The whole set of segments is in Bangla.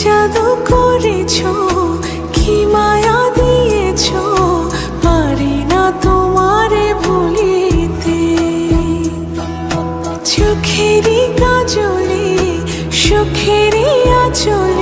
জাদু করেছ কি মায়া দিয়েছ পারি না তোমারে ভুলিতে। চোখেরই কাজলে সুখেরই আচলে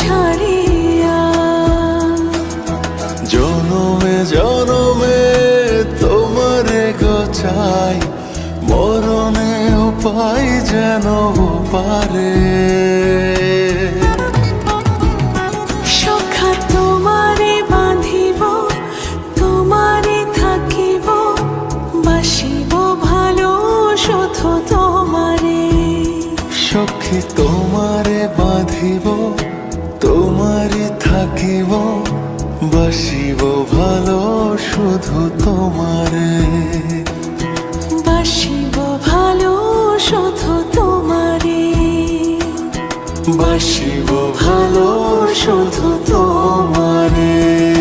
ছাড়িয়া। জনমে জনমে তোমারে গোচাই মরণে উপায় যেন পারে। সখা তোমারে বাঁধিব তোমারে থাকিব বাসিব ভালো শুধু তোমারে। সখী তোমারে বাঁধিব তোমারই থাকিব বাসিব ভালো শুধু তোমারে। বাসিব ভালো শুধু তোমারে। বাসিব ভালো শুধু তোমারে।